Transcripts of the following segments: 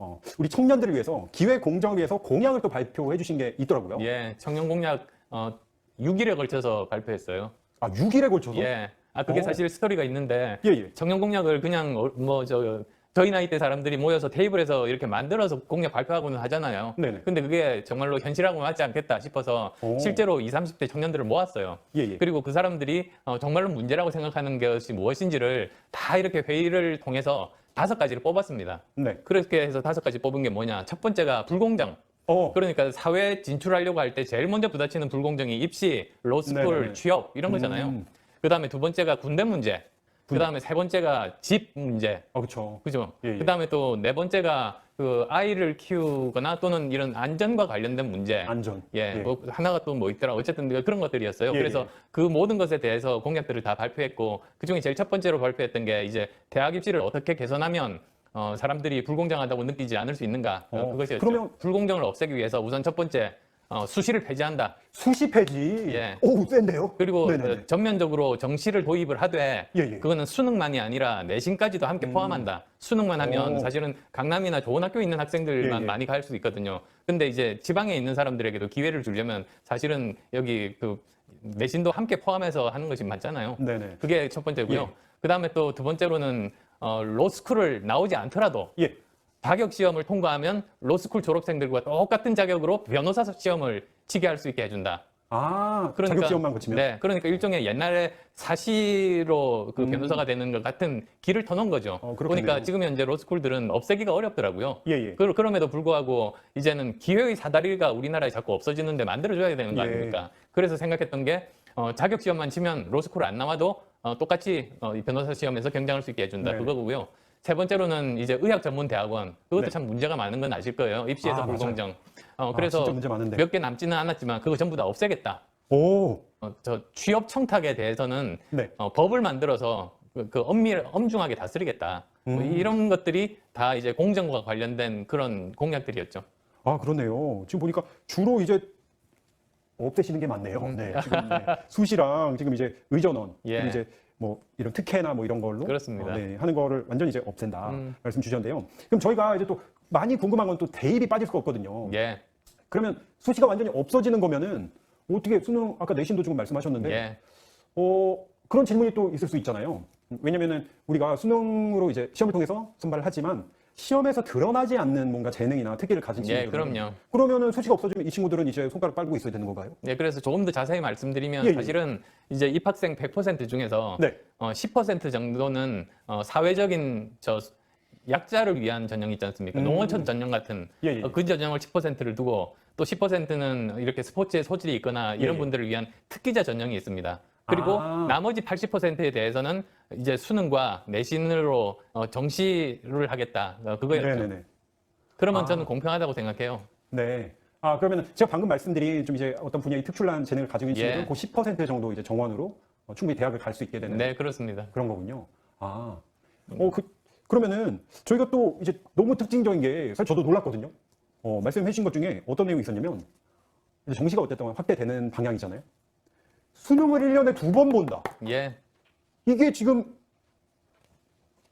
어, 우리 청년들을 위해서 기회 공정을 위해서 공약을 또 발표해 주신 게 있더라고요. 예, 청년 공약 어, 6일에 걸쳐서 발표했어요. 아, 6일에 걸쳐서? 예. 아, 그게 오. 사실 스토리가 있는데 예, 예. 청년 공약을 그냥 뭐저 저희 나이 때 사람들이 모여서 테이블에서 이렇게 만들어서 공약 발표하고는 하잖아요. 네네. 근데 그게 정말로 현실하고 맞지 않겠다 싶어서 오. 실제로 20, 30대 청년들을 모았어요. 예, 예. 그리고 그 사람들이 어, 정말로 문제라고 생각하는 것이 무엇인지를 다 이렇게 회의를 통해서 다섯 가지를 뽑았습니다. 네. 그렇게 해서 다섯 가지 뽑은 게 뭐냐? 첫 번째가 불공정. 어, 그러니까 사회에 진출하려고 할 때 제일 먼저 부딪히는 불공정이 입시, 로스쿨, 네네네. 취업 이런 거잖아요. 음. 그 다음에 두 번째가 군대 문제. 그 다음에 세 번째가 집 문제. 아, 그렇죠. 그죠? 예, 예. 그 다음에 또 네 번째가 그 아이를 키우거나 또는 이런 안전과 관련된 문제. 안전. 예, 예. 뭐 하나가 또 뭐 있더라. 어쨌든 그런 것들이었어요. 예, 그래서 예. 그 모든 것에 대해서 공약들을 다 발표했고 그 중에 제일 첫 번째로 발표했던 게 이제 대학 입시를 어떻게 개선하면 어, 사람들이 불공정하다고 느끼지 않을 수 있는가 어, 어, 그것이었죠. 그러면- 불공정을 없애기 위해서 우선 첫 번째 어, 수시를 폐지한다. 수시 폐지. 예. 오, 센데요? 그리고 네네네. 어, 전면적으로 정시를 도입을 하되 예, 예. 그거는 수능만이 아니라 내신까지도 함께 포함한다. 수능만 하면 오. 사실은 강남이나 좋은 학교 있는 학생들만 예, 예. 많이 갈수 있거든요. 근데 이제 지방에 있는 사람들에게도 기회를 주려면 사실은 여기 그 내신도 함께 포함해서 하는 것이 맞잖아요. 네네. 그게 첫 번째고요. 예. 그 다음에 또 두 번째로는 어, 로스쿨을 나오지 않더라도 예. 자격 시험을 통과하면 로스쿨 졸업생들과 똑같은 자격으로 변호사 시험을 치게 할 수 있게 해준다. 아, 자격 시험만 거치면. 네, 그러니까 일종의 옛날에 사시로 그 음. 변호사가 되는 것 같은 길을 터놓은 거죠. 어, 그렇겠네요. 그러니까 지금 현재 로스쿨들은 없애기가 어렵더라고요. 예, 예. 그, 그럼에도 불구하고 이제는 기회의 사다리가 우리나라에 자꾸 없어지는데 만들어줘야 되는 거 예. 아닙니까? 그래서 생각했던 게 어, 자격 시험만 치면 로스쿨 안 나와도 어, 똑같이 어, 이 변호사 시험에서 경쟁할 수 있게 해준다. 네. 그거고요. 세 번째로는 이제 의학 전문 대학원. 그것도 네. 참 문제가 많은 건 아실 거예요. 입시에서 아, 불공정. 어, 아, 그래서 진짜 문제 많은데. 몇 개 남지는 않았지만 그거 전부 다 없애겠다. 오. 어, 저 취업 청탁에 대해서는 네. 어, 법을 만들어서 그, 그 엄밀 엄중하게 다스리겠다. 뭐 음. 이런 것들이 다 이제 공정과 관련된 그런 공약들이었죠. 아, 그러네요. 지금 보니까 주로 이제 없애시는 게 많네요. 음. 네. 지금 네. 수시랑 지금 이제 의전원, 예. 그리고 이제 뭐 이런 특혜나 뭐 이런 걸로 그렇습니다. 어, 네, 하는 거를 완전히 이제 없앤다 음. 말씀 주셨는데요. 그럼 저희가 이제 또 많이 궁금한 건 또 대입이 빠질 수가 없거든요. 예, 그러면 수시가 완전히 없어지는 거면은 어떻게 수능 아까 내신도 조금 말씀하셨는데 예, 어, 그런 질문이 또 있을 수 있잖아요. 왜냐면은 우리가 수능으로 이제 시험을 통해서 선발을 하지만 시험에서 드러나지 않는 뭔가 재능이나 특기를 가진 예, 친구들. 그럼요. 그러면은 수시가 없어지면 이 친구들은 이제 손가락 빨고 있어야 되는 건가요? 예, 그래서 조금 더 자세히 말씀드리면 예, 예. 사실은 이제 입학생 100% 중에서 네. 어, 10% 정도는 어, 사회적인 저 약자를 위한 전형이 있지 않습니까? 음. 농어촌 전형 같은 예, 예. 어, 그 전형을 10%를 두고 또 10%는 이렇게 스포츠에 소질이 있거나 이런 예, 예. 분들을 위한 특기자 전형이 있습니다. 그리고 아. 나머지 80%에 대해서는 이제 수능과 내신으로 어, 정시를 하겠다. 어, 그거였죠. 네네네. 그러면 아. 저는 공평하다고 생각해요. 네. 아 그러면 제가 방금 말씀드린 좀 이제 어떤 분야의 특출난 재능을 가지고 있는 예. 친구들은 그10% 정도 이제 정원으로 어, 충분히 대학을 갈 수 있게 되는 네, 그렇습니다. 그런 거군요. 아, 어, 그, 그러면은 저희가 또 이제 너무 특징적인 게 사실 저도 놀랐거든요. 어, 말씀해 주신 것 중에 어떤 내용이 있었냐면 이제 정시가 어쨌든 확대되는 방향이잖아요. 수능을 1년에 두 번 본다. 예. 이게 지금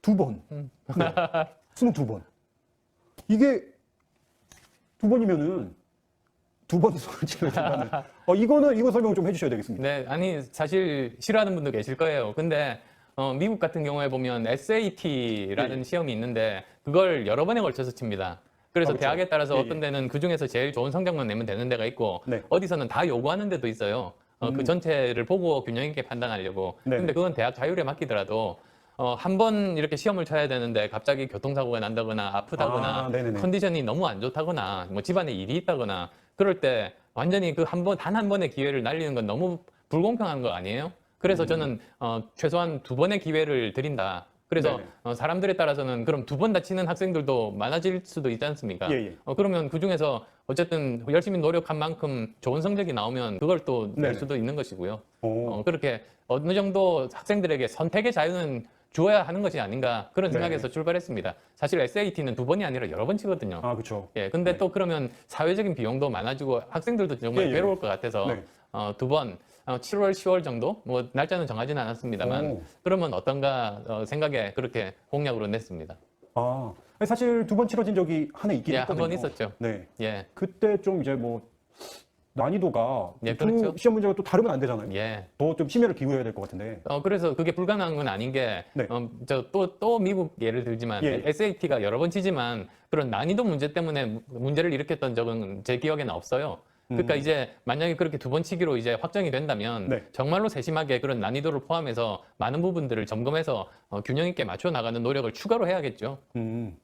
두 번. 음. 네. 수능 두 번. 이게 두 번이면은 두번 수능을 치면 된다는. 어, 이거는 이거 설명 좀 해주셔야 되겠습니다. 네, 아니 사실 싫어하는 분도 계실 거예요. 근데 어, 미국 같은 경우에 보면 SAT라는 네. 시험이 있는데 그걸 여러 번에 걸쳐서 칩니다. 그래서 아, 그렇죠. 대학에 따라서 예, 어떤 데는 그 중에서 제일 좋은 성적만 내면 되는 데가 있고 네. 어디서는 다 요구하는 데도 있어요. 어, 그 음. 전체를 보고 균형 있게 판단하려고. 네. 근데 그건 대학 자율에 맡기더라도 어, 한 번 이렇게 시험을 쳐야 되는데 갑자기 교통사고가 난다거나 아프다거나 아, 네네네. 컨디션이 너무 안 좋다거나 뭐 집안에 일이 있다거나 그럴 때 완전히 그 한 번 단 한 번의 기회를 날리는 건 너무 불공평한 거 아니에요? 그래서 음. 저는 어, 최소한 두 번의 기회를 드린다. 그래서 네네. 어, 사람들에 따라서는 그럼 두 번 다치는 학생들도 많아질 수도 있지 않습니까? 예, 예. 어, 그러면 그 중에서 어쨌든 열심히 노력한 만큼 좋은 성적이 나오면 그걸 또 낼. 수도 있는 것이고요. 오. 어, 그렇게 어느 정도 학생들에게 선택의 자유는 주어야 하는 것이 아닌가 그런 네. 생각에서 출발했습니다. 사실 SAT는 두 번이 아니라 여러 번 치거든요. 아, 그렇죠. 예, 근데 네. 또 그러면 사회적인 비용도 많아지고 학생들도 정말 예, 예. 괴로울 것 같아서 네. 어, 두 번, 어, 7월, 10월 정도 뭐 날짜는 정하지는 않았습니다만 오. 그러면 어떤가 어, 생각에 그렇게 공약으로 냈습니다. 아, 아니, 사실 두 번 치러진 적이 하나 있긴 예, 했거든요. 한번 있었죠. 네. 예, 그때 좀 이제 뭐 난이도가 예, 두 그렇죠. 시험 문제가 또 다르면 안 되잖아요. 예. 더 좀 심혈을 기울여야 될 것 같은데. 어, 그래서 그게 불가능한 건 아닌 게, 네. 어, 저, 또, 또 미국 예를 들지만, 예. SAT가 여러 번 치지만, 그런 난이도 문제 때문에 무- 문제를 일으켰던 적은 제 기억에는 없어요. 그러니까 음. 이제 만약에 그렇게 두 번 치기로 이제 확정이 된다면, 네. 정말로 세심하게 그런 난이도를 포함해서 많은 부분들을 점검해서 어, 균형 있게 맞춰 나가는 노력을 추가로 해야겠죠. 음,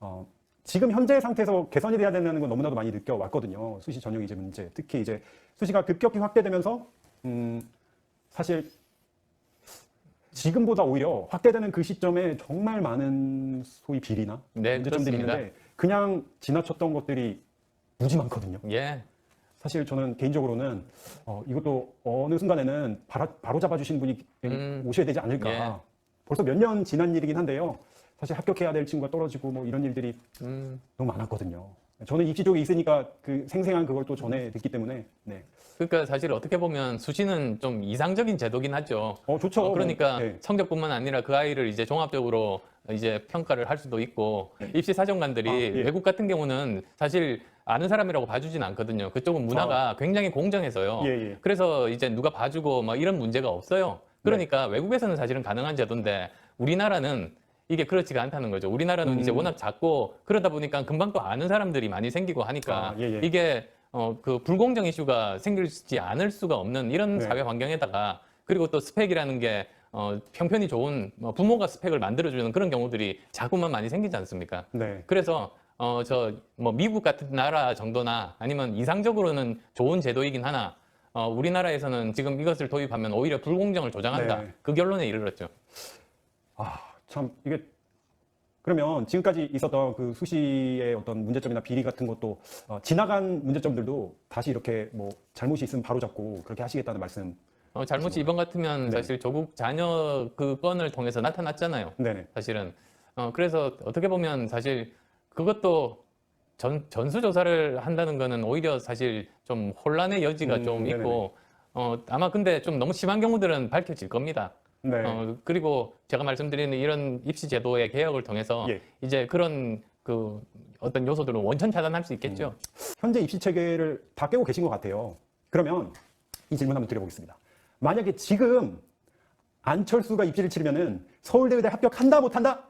어, 지금 현재 상태에서 개선이 돼야 된다는 건 너무나도 많이 느껴왔거든요. 수시 전형 이제 문제. 특히 이제 수시가 급격히 확대되면서, 음, 사실 지금보다 오히려 확대되는 그 시점에 정말 많은 소위 비리나 네, 문제점들이 그렇습니다. 있는데 그냥 지나쳤던 것들이 무지 많거든요. 예. 사실 저는 개인적으로는 어, 이것도 어느 순간에는 바로, 바로 잡아주신 분이 음. 오셔야 되지 않을까. 예. 벌써 몇 년 지난 일이긴 한데요. 사실 합격해야 될 친구가 떨어지고 뭐 이런 일들이 음. 너무 많았거든요. 저는 입시 쪽에 있으니까 그 생생한 그걸 또 전해 듣기 때문에 네. 그러니까 사실 어떻게 보면 수시는 좀 이상적인 제도긴 하죠. 어 좋죠. 어, 그러니까 네. 성적뿐만 아니라 그 아이를 이제 종합적으로 이제 평가를 할 수도 있고 입시 사정관들이 아, 예. 외국 같은 경우는 사실 아는 사람이라고 봐주진 않거든요. 그쪽은 문화가 굉장히 공정해서요. 아. 예, 예. 그래서 이제 누가 봐주고 막 이런 문제가 없어요. 그러니까 네. 외국에서는 사실은 가능한 제도인데 우리나라는 이게 그렇지가 않다는 거죠. 우리나라는 음. 이제 워낙 작고 그러다 보니까 금방 또 아는 사람들이 많이 생기고 하니까 아, 예, 예. 이게 어, 그 불공정 이슈가 생기지 않을 수가 없는 이런 네. 사회 환경에다가 그리고 또 스펙이라는 게 어, 형편이 좋은 뭐 부모가 스펙을 만들어주는 그런 경우들이 자꾸만 많이 생기지 않습니까? 네. 그래서 어, 저 뭐 미국 같은 나라 정도나 아니면 이상적으로는 좋은 제도이긴 하나 어, 우리나라에서는 지금 이것을 도입하면 오히려 불공정을 조장한다. 네. 그 결론에 이르렀죠. 아, 참 이게 그러면 지금까지 있었던 그 수시의 어떤 문제점이나 비리 같은 것도 어, 지나간 문제점들도 다시 이렇게 뭐 잘못이 있으면 바로 잡고 그렇게 하시겠다는 말씀. 어, 잘못이 이번 같으면 네. 사실 조국 자녀 그 건을 통해서 나타났잖아요. 네네. 사실은. 어, 그래서 어떻게 보면 사실 그것도 전, 전수조사를 한다는 거는 오히려 사실 좀 혼란의 여지가 음, 좀 네네네. 있고, 어, 아마 근데 좀 너무 심한 경우들은 밝혀질 겁니다. 네. 어, 그리고 제가 말씀드리는 이런 입시 제도의 개혁을 통해서 예. 이제 그런 그 어떤 요소들은 원천 차단할 수 있겠죠. 현재 입시 체계를 다 깨고 계신 것 같아요. 그러면 이 질문 한번 드려보겠습니다. 만약에 지금 안철수가 입시를 치르면은 서울대 의대 합격한다 못한다?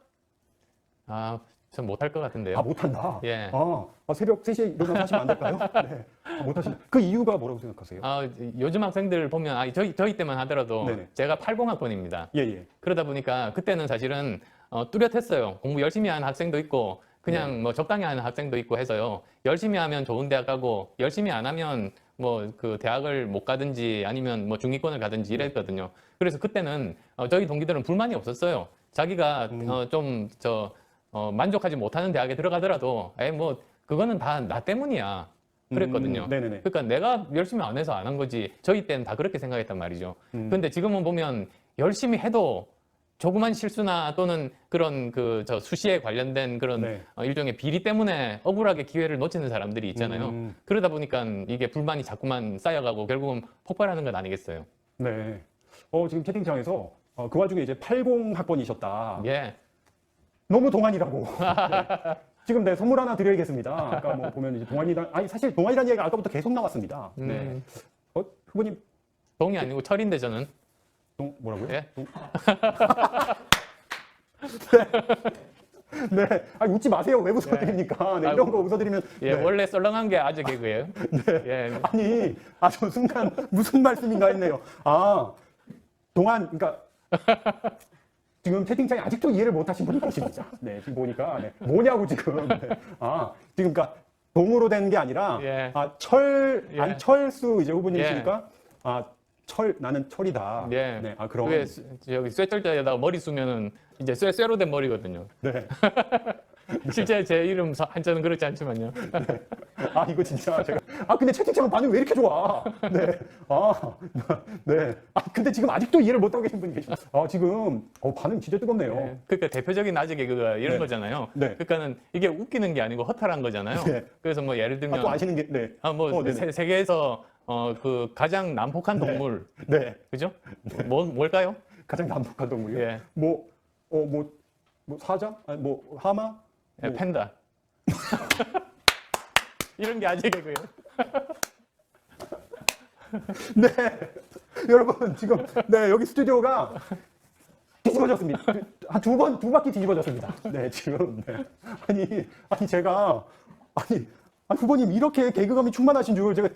아, 전 못할 것 같은데요. 아 못한다. 예. 아, 아, 새벽 3시에 일어나서 하시면 안 될까요? 네. 아, 못하신다. 그 이유가 뭐라고 생각하세요? 아, 요즘 학생들 보면, 아, 저희, 저희 때만 하더라도 네네. 제가 80학번입니다. 예, 예. 그러다 보니까 그때는 사실은 어, 뚜렷했어요. 공부 열심히 하는 학생도 있고 그냥 뭐 적당히 하는 학생도 있고 해서요. 열심히 하면 좋은 대학 가고 열심히 안 하면 뭐 그 대학을 못 가든지 아니면 뭐 중위권을 가든지 이랬거든요. 그래서 그때는 어, 저희 동기들은 불만이 없었어요. 자기가 어, 좀저 어, 만족하지 못하는 대학에 들어가더라도 에이 뭐 그거는 다 나 때문이야. 그랬거든요. 음, 네네네. 그러니까 내가 열심히 안 해서 안 한 거지. 저희 때는 다 그렇게 생각했단 말이죠. 음. 근데 지금은 보면 열심히 해도 조그만 실수나 또는 그런 그 저 수시에 관련된 그런 네. 어, 일종의 비리 때문에 억울하게 기회를 놓치는 사람들이 있잖아요. 음. 그러다 보니까 이게 불만이 자꾸만 쌓여가고 결국은 폭발하는 건 아니겠어요. 네. 어, 지금 채팅창에서 어, 그 와중에 이제 80학번이셨다. 예. 너무 동안이라고. 네. 지금 내 선물 하나 드려야겠습니다. 아까 뭐 보면 이제 동안이다. 아니 사실 동안이라는 얘기가 아까부터 계속 나왔습니다. 네. 음, 어, 후보님 동이 아니고 철인데 저는 동 뭐라고요? 예. 네. 아니 웃지 마세요. 왜 웃어드립니까? 네, 이런 거 웃어드리면 예, 네. 원래 썰렁한 게 아재 개그예요. 예. 아니, 아, 저 순간 무슨 말씀인가 했네요. 아, 동안, 그러니까 지금 채팅창에 아직도 이해를 못 하신 분이 계십니다. 네, 지금 보니까 네, 뭐냐고 지금. 네. 아, 지금 그러니까 동으로 된 게 아니라 예. 아, 철, 예. 안철수 이제 후보님이시니까 아, 철, 나는 철이다. 예. 네, 아, 그럼. 그게 수- 저기 쇠절자에다가 머리 쓰면은 이제 쇠, 쇠로 된 머리거든요. 네. 실제 제 이름 서- 한자는 그렇지 않지만요. 아, 이거 진짜 제가. 아, 근데 채팅창 반응 왜 이렇게 좋아? 네. 아, 네. 아, 근데 지금 아직도 이해를 못 하고 계신 분이 계십니다. 아, 지금, 어, 반응 진짜 뜨겁네요. 예. 그러니까 대표적인 아재 개그가 이런 네. 거잖아요. 네. 그러니까는 이게 웃기는 게 아니고 허탈한 거잖아요. 네. 그래서 뭐 예를 아, 들면 또 아시는 게, 네. 아, 뭐 어, 네네. 세, 세계에서 어, 그 가장 난폭한 네. 동물 네. 그죠? 뭐 뭘까요? 가장 난폭한 동물이요? 예. 뭐, 어, 뭐, 뭐 사자? 아니 뭐 하마? 예, 팬다. 이런 게 아직 개그예요. 네. 여러분 지금 네 여기 스튜디오가 뒤집어졌습니다. 한두 번 두 바퀴 뒤집어졌습니다. 네 지금 네. 아니 아니 제가 아니 아니 후보님 이렇게 개그감이 충만하신 줄 제가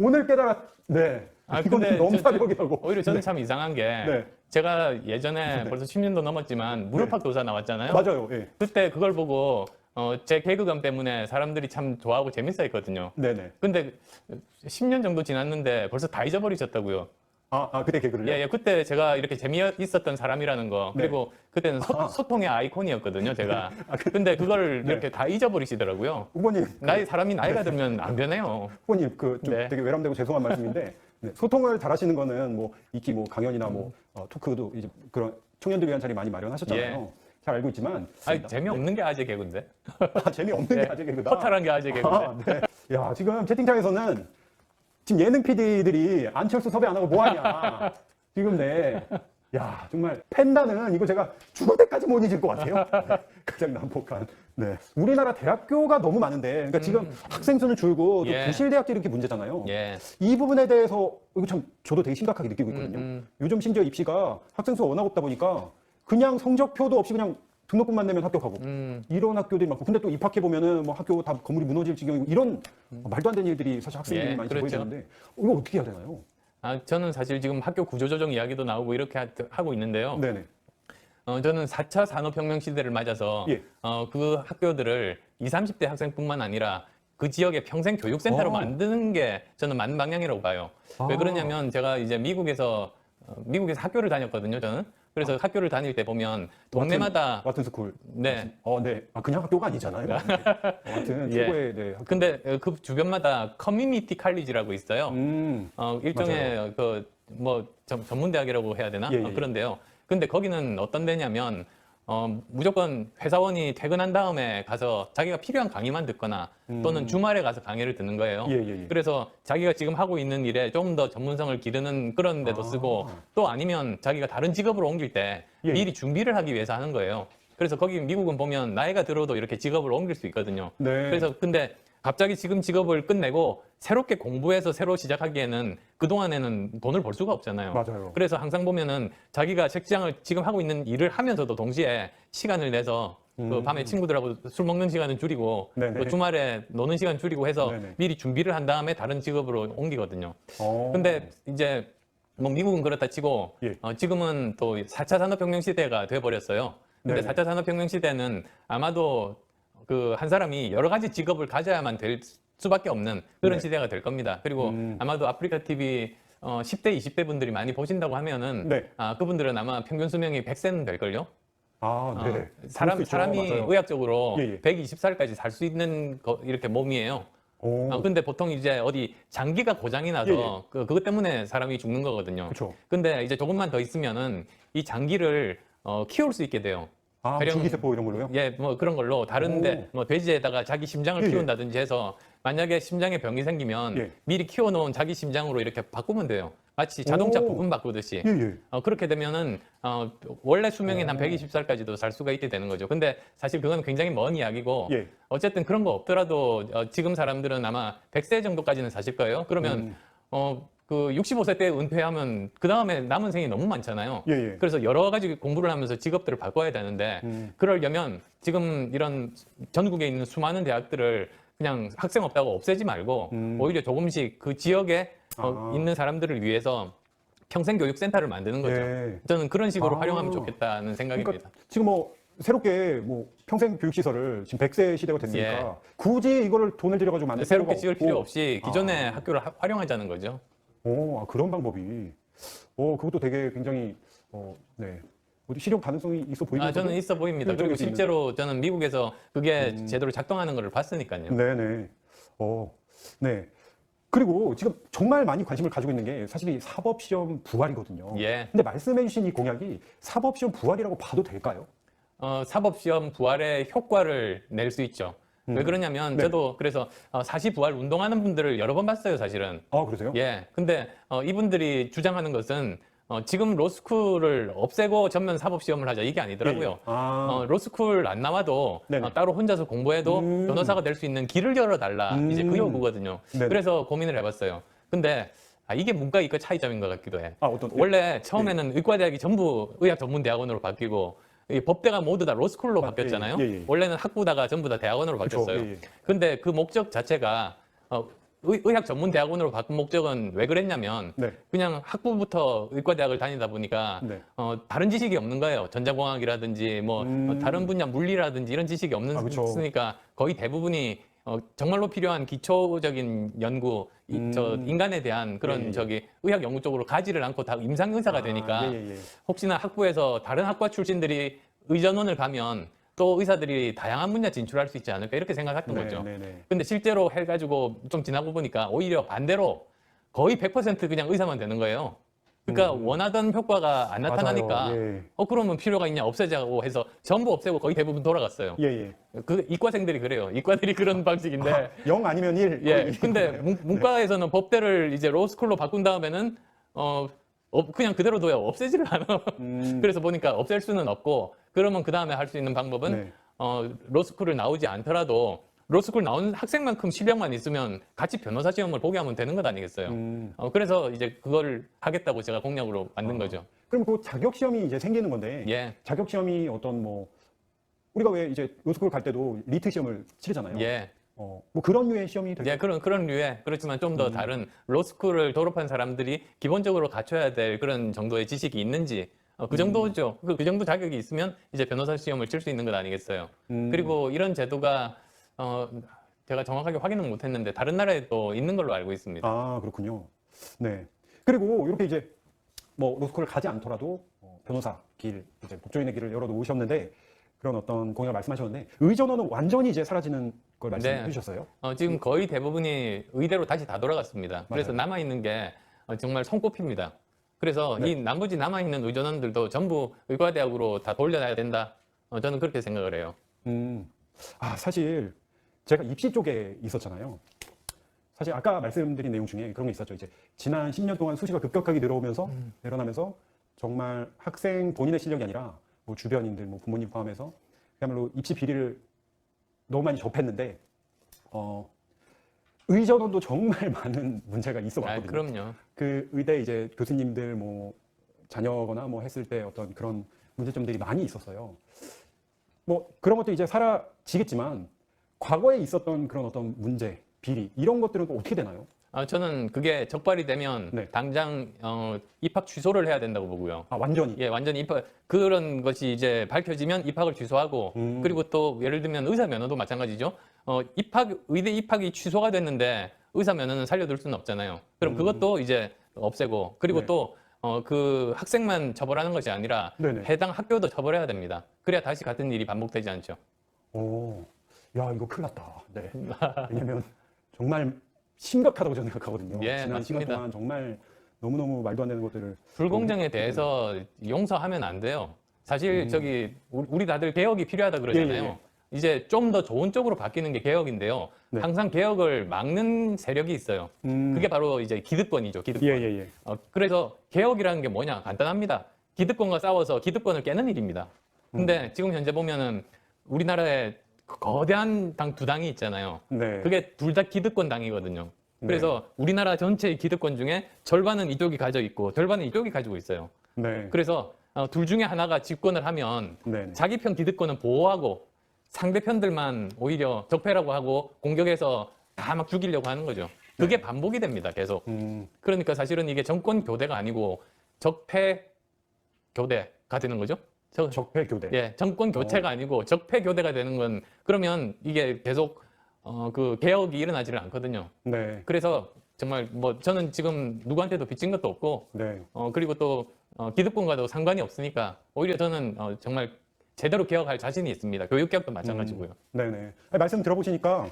오늘 깨달았. 네. 아, 이건 근데 너무 저- 사력이라고. 오히려 저는 참 이상한 게 네. 제가 예전에 벌써 10년도 넘었지만 무릎팍 교사 나왔잖아요. 맞아요. 예. 그때 그걸 보고 어, 제 개그감 때문에 사람들이 참 좋아하고 재밌어 했거든요. 네네. 근데 10년 정도 지났는데 벌써 다 잊어버리셨다고요. 아, 아 그때 개그를요? 예, 예, 그때 제가 이렇게 재미있었던 사람이라는 거 네. 그리고 그때는 소, 아. 소통의 아이콘이었거든요, 제가. 그- 근데 그걸 네. 이렇게 다 잊어버리시더라고요. 후보님 나이 사람이 나이가 들면 안 변해요. 후보님 그좀 네. 되게 외람되고 죄송한 말씀인데 네, 소통을 잘하시는 거는 뭐 익히 뭐 강연이나 뭐 음. 어, 토크도 이제 그런 청년들 위한 자리 많이 마련하셨잖아요. 잘 알고 있지만 예. 아니, 재미없는 게 아재 개그인데. 아, 재미없는 네. 게 아재 개그다. 허탈한 게 아재 개그인데. 아, 네. 야 지금 채팅창에서는 지금 예능 PD들이 안철수 섭외 안 하고 뭐 하냐. 지금 네. 야 정말 팬다는 이거 제가 죽을 때까지 못 잊을 것 같아요. 네. 가장 난폭한. 네. 우리나라 대학교가 너무 많은데, 그러니까 지금 학생 수는 줄고 또 음. 예. 부실대학들이 이렇게 문제잖아요. 예. 이 부분에 대해서 이거 참 저도 되게 심각하게 느끼고 있거든요. 음, 요즘 심지어 입시가 학생 수가 워낙 없다 보니까 그냥 성적표도 없이 그냥 등록금만 내면 합격하고 음, 이런 학교들이 많고 근데 또 입학해 보면은 뭐 학교 다 건물이 무너질 지경이고 이런 말도 안 되는 일들이 사실 학생들이 예, 많이 그렇죠. 보이는데 이거 어떻게 해야 되나요? 아, 저는 사실 지금 학교 구조조정 이야기도 나오고 이렇게 하- 하고 있는데요. 네네. 어, 저는 4차 산업혁명 시대를 맞아서 예. 어, 그 학교들을 20, 30대 학생뿐만 아니라 그 지역의 평생 교육센터로 어. 만드는 게 저는 맞는 방향이라고 봐요. 왜 아. 그러냐면 제가 이제 미국에서 어, 미국에서 학교를 다녔거든요, 저는. 그래서 학교를 다닐 때 보면 동네마다 와튼 스쿨. 네. 어, 네. 아, 그냥 학교가 아니잖아요. 네. 하여튼 예. 최고의 네. 학교. 근데 어, 그 주변마다 커뮤니티 칼리지라고 있어요. 음. 어, 일종의 그 뭐 전문 대학이라고 해야 되나? 예, 예, 어, 예. 그런데요. 근데 거기는 어떤 데냐면 어, 무조건 회사원이 퇴근한 다음에 가서 자기가 필요한 강의만 듣거나 또는 주말에 가서 강의를 듣는 거예요. 음. 예, 예, 예. 그래서 자기가 지금 하고 있는 일에 좀 더 전문성을 기르는 그런 데도 아. 쓰고 또 아니면 자기가 다른 직업으로 옮길 때 예, 예. 미리 준비를 하기 위해서 하는 거예요. 그래서 거기 미국은 보면 나이가 들어도 이렇게 직업을 옮길 수 있거든요. 네. 그래서 근데 갑자기 지금 직업을 끝내고 새롭게 공부해서 새로 시작하기에는 그동안에는 돈을 벌 수가 없잖아요. 맞아요. 그래서 항상 보면은 자기가 직장을 지금 하고 있는 일을 하면서도 동시에 시간을 내서 그 음. 밤에 친구들하고 술 먹는 시간은 줄이고 네네. 또 주말에 노는 시간 줄이고 해서 네네. 미리 준비를 한 다음에 다른 직업으로 옮기거든요. 어. 근데 이제 뭐 미국은 그렇다 치고 예. 어, 지금은 또 4차 산업혁명 시대가 돼버렸어요. 근데 네네. 4차 산업혁명 시대는 아마도 그 한 사람이 여러 가지 직업을 가져야만 될 수밖에 없는 그런 네. 시대가 될 겁니다. 그리고 음. 아마도 아프리카 TV 어, 10대, 20대 분들이 많이 보신다고 하면은 네. 아, 그분들은 아마 평균 수명이 100세는 될걸요. 아, 네. 어, 사람. 사람이 맞아요. 의학적으로 예, 예. 120살까지 살 수 있는 거, 이렇게 몸이에요. 오. 어, 근데 보통 이제 어디 장기가 고장이 나서 예, 예. 그, 그것 때문에 사람이 죽는 거거든요. 그렇죠. 근데 이제 조금만 더 있으면은 이 장기를 어, 키울 수 있게 돼요. 아, 가령- 줄기세포 이런 걸로요? 예, 뭐 그런 걸로 다른데 뭐 돼지에다가 자기 심장을 예, 예. 키운다든지 해서 만약에 심장에 병이 생기면 예. 미리 키워놓은 자기 심장으로 이렇게 바꾸면 돼요. 마치 자동차 오. 부품 바꾸듯이. 예, 예. 어, 그렇게 되면은 어, 원래 수명인 한 오. 120살까지도 살 수가 있게 되는 거죠. 근데 사실 그건 굉장히 먼 이야기고 예. 어쨌든 그런 거 없더라도 어, 지금 사람들은 아마 100세 정도까지는 사실 거예요. 그러면 음. 어, 그 65세 때 은퇴하면 그 다음에 남은 생이 너무 많잖아요. 예, 예. 그래서 여러 가지 공부를 하면서 직업들을 바꿔야 되는데 음. 그러려면 지금 이런 전국에 있는 수많은 대학들을 그냥 학생 없다고 없애지 말고 음. 오히려 조금씩 그 지역에 어, 아. 있는 사람들을 위해서 평생 교육 센터를 만드는 거죠. 예. 저는 그런 식으로 아. 활용하면 좋겠다는 생각입니다. 그러니까 지금 뭐 새롭게 뭐 평생 교육 시설을 지금 100세 시대가 됐으니까 예. 굳이 이거를 돈을 들여 가지고 만들 새롭게 지을. 필요 없이 기존의 아. 학교를 하- 활용하자는 거죠. 오, 아, 그런 방법이. 어, 그것도 되게 굉장히 어, 네. 어디 실용 가능성이 있어 보이는 아, 저는 있어 보입니다. 그리고. 실제로 저는 미국에서 그게 음. 제대로 작동하는 것을 봤으니까요. 네, 네. 어. 네. 그리고 지금 정말 많이 관심을 가지고 있는 게 사실 이 사법 시험 부활이거든요. 예. 근데 말씀해 주신 이 공약이 사법 시험 부활이라고 봐도 될까요? 어, 사법시험 부활의 효과를 낼 수 있죠. 왜 음. 그러냐면 네. 저도 그래서 어, 사시 부활 운동하는 분들을 여러 번 봤어요, 사실은. 아, 그러세요? 예. 근데 어, 이분들이 주장하는 것은 어, 지금 로스쿨을 없애고 전면 사법 시험을 하자 이게 아니더라고요. 예, 예. 아, 어, 로스쿨 안 나와도 네네. 어, 따로 혼자서 공부해도 음. 변호사가 될 수 있는 길을 열어달라 음. 이제 그 요구거든요. 네네. 그래서 고민을 해봤어요. 근데 아, 이게 문과 이과 차이점인 것 같기도 해. 아 어떤 원래 처음에는 의과대학이 전부 의학 전문 대학원으로 바뀌고 이 법대가 모두 다 로스쿨로 아, 바뀌었잖아요. 예, 예, 예. 원래는 학부다가 전부 다 대학원으로 그쵸, 바뀌었어요. 예, 예. 근데 그 목적 자체가 어, 의, 의학 전문 대학원으로 바꾼 목적은 왜 그랬냐면 네. 그냥 학부부터 의과대학을 다니다 보니까 네. 어, 다른 지식이 없는 거예요. 전자공학이라든지 뭐 음. 어, 다른 분야 물리라든지 이런 지식이 없는 아, 그쵸. 쓰니까 거의 대부분이 어, 정말로 필요한 기초적인 연구, 이, 음. 저 인간에 대한 그런 예, 예. 저기 의학 연구 쪽으로 가지를 않고 다 임상 의사가 아, 되니까 예, 예, 예. 혹시나 학부에서 다른 학과 출신들이 의전원을 가면 또 의사들이 다양한 분야 진출할 수 있지 않을까 이렇게 생각했던 네, 거죠. 네, 네. 근데 실제로 해가지고 좀 지나고 보니까 오히려 반대로 거의 100% 그냥 의사만 되는 거예요. 그러니까 음. 원하던 효과가 안 나타나니까. 예. 어 그러면 필요가 있냐 없애자고 해서 전부 없애고 거의 대부분 돌아갔어요. 예, 예. 그 이과생들이 그래요. 이과들이 그런 방식인데 영 아니면 일. 예. 거의 근데 이거네요. 문, 문과에서는 법대를 이제 로스쿨로 바꾼 다음에는 어 어, 그냥 그대로 둬요. 없애지를 않아. 음, 그래서 보니까 없앨 수는 없고 그러면 그 다음에 할 수 있는 방법은 네. 어, 로스쿨을 나오지 않더라도 로스쿨 나온 학생만큼 실력만 있으면 같이 변호사 시험을 보게 하면 되는 것 아니겠어요? 음. 어, 그래서 이제 그걸 하겠다고 제가 공약으로 만든 아. 거죠. 그럼 그 자격 시험이 이제 생기는 건데 예, 자격 시험이 어떤 뭐 우리가 왜 이제 로스쿨 갈 때도 리트 시험을 치르잖아요. 예, 어, 뭐 그런 류의 시험이 될까요? 예, 그런 그런 류의 그렇지만 좀 음. 더 다른 로스쿨을 졸업한 사람들이 기본적으로 갖춰야 될 그런 정도의 지식이 있는지 어, 그 정도죠. 그, 그 정도 자격이 있으면 이제 변호사 시험을 칠 수 있는 것 아니겠어요? 음. 그리고 이런 제도가 어, 제가 정확하게 확인은 못했는데 다른 나라에 또 있는 걸로 알고 있습니다. 아 그렇군요. 네. 그리고 이렇게 이제 뭐 로스쿨을 가지 않더라도 어, 변호사 길 이제 법조인의 길을 열어 놓으셨는데 그런 어떤 공약을 말씀하셨는데 의전원은 완전히 이제 사라지는 걸 말씀해 네. 주셨어요. 어, 지금 거의 대부분이 의대로 다시 다 돌아갔습니다. 그래서 맞아요. 남아 있는 게 어, 정말 손꼽힙니다. 그래서 네. 이 나머지 남아 있는 의전원들도 전부 의과대학으로 다 돌려놔야 된다. 어, 저는 그렇게 생각을 해요. 음. 아 사실 제가 입시 쪽에 있었잖아요. 사실 아까 말씀드린 내용 중에 그런 게 있었죠. 이제 지난 10년 동안 수시가 급격하게 늘어오면서 음. 늘어나면서 정말 학생 본인의 실력이 아니라 뭐 주변인들, 뭐 부모님 포함해서 그야말로 입시 비리를 너무 많이 접했는데 어, 의전원도 정말 많은 문제가 있어 아, 왔거든요. 그럼요. 그 의대 이제 교수님들 뭐 자녀거나 뭐 했을 때 어떤 그런 문제점들이 많이 있었어요. 뭐 그런 것도 이제 사라지겠지만 과거에 있었던 그런 어떤 문제, 비리 이런 것들은 또 어떻게 되나요? 어, 저는 그게 적발이 되면 네. 당장 어, 입학 취소를 해야 된다고 보고요. 아 완전히. 예, 완전히 입학 그런 것이 이제 밝혀지면 입학을 취소하고 음. 그리고 또 예를 들면 의사 면허도 마찬가지죠. 어, 입학 의대 입학이 취소가 됐는데 의사 면허는 살려둘 수는 없잖아요. 그럼 음. 그것도 이제 없애고 그리고 네. 또 어, 그 학생만 처벌하는 것이 아니라 네네. 해당 학교도 처벌해야 됩니다. 그래야 다시 같은 일이 반복되지 않죠. 오, 야 이거 큰일 났다. 네. 왜냐면 정말 심각하다고 저는 생각하거든요. 예, 지난 시간 맞습니다. 동안 정말 너무 너무 말도 안 되는 것들을 불공정에 대해서 용서하면 안 돼요. 사실 음. 저기 우리 우리 다들 개혁이 필요하다 그러잖아요. 예, 예, 이제 좀 더 좋은 쪽으로 바뀌는 게 개혁인데요. 네. 항상 개혁을 막는 세력이 있어요. 음, 그게 바로 이제 기득권이죠. 기득권. 예 예 예. 어, 그래서 개혁이라는 게 뭐냐? 간단합니다. 기득권과 싸워서 기득권을 깨는 일입니다. 근데 음. 지금 현재 보면은 우리나라 에 거대한 당 두 당이 있잖아요. 네. 그게 둘 다 기득권 당이거든요. 그래서 우리나라 전체의 기득권 중에 절반은 이쪽이 가져 있고 절반은 이쪽이 가지고 있어요. 네. 그래서 어, 둘 중에 하나가 집권을 하면 네. 네. 자기 편 기득권은 보호하고 상대편들만 오히려 적폐라고 하고 공격해서 다 막 죽이려고 하는 거죠. 그게 반복이 됩니다. 계속. 음, 그러니까 사실은 이게 정권 교대가 아니고 적폐 교대가 되는 거죠. 저- 적폐 교대. 예, 정권 교체가 아니고 적폐 교대가 되는 건 그러면 이게 계속 어, 그 개혁이 일어나지를 않거든요. 네. 그래서 정말 뭐 저는 지금 누구한테도 빚진 것도 없고 네. 어, 그리고 또 어, 기득권과도 상관이 없으니까 오히려 저는 어, 정말 제대로 개혁할 자신이 있습니다. 교육개혁도 마찬가지고요. 네네. 아니, 말씀 들어보시니까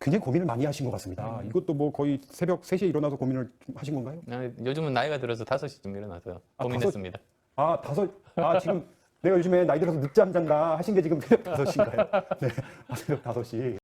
굉장히 고민을 많이 하신 것 같습니다. 음. 이것도 뭐 거의 새벽 3시에 일어나서 고민을 좀 하신 건가요? 아, 요즘은 나이가 들어서 5시쯤 일어나서 아, 고민했습니다. 아, 다섯, 아, 지금 내가 요즘에 나이 들어서 늦잠 잔다 하신 게 지금 새벽 5시인가요? 네. 아, 새벽 5시.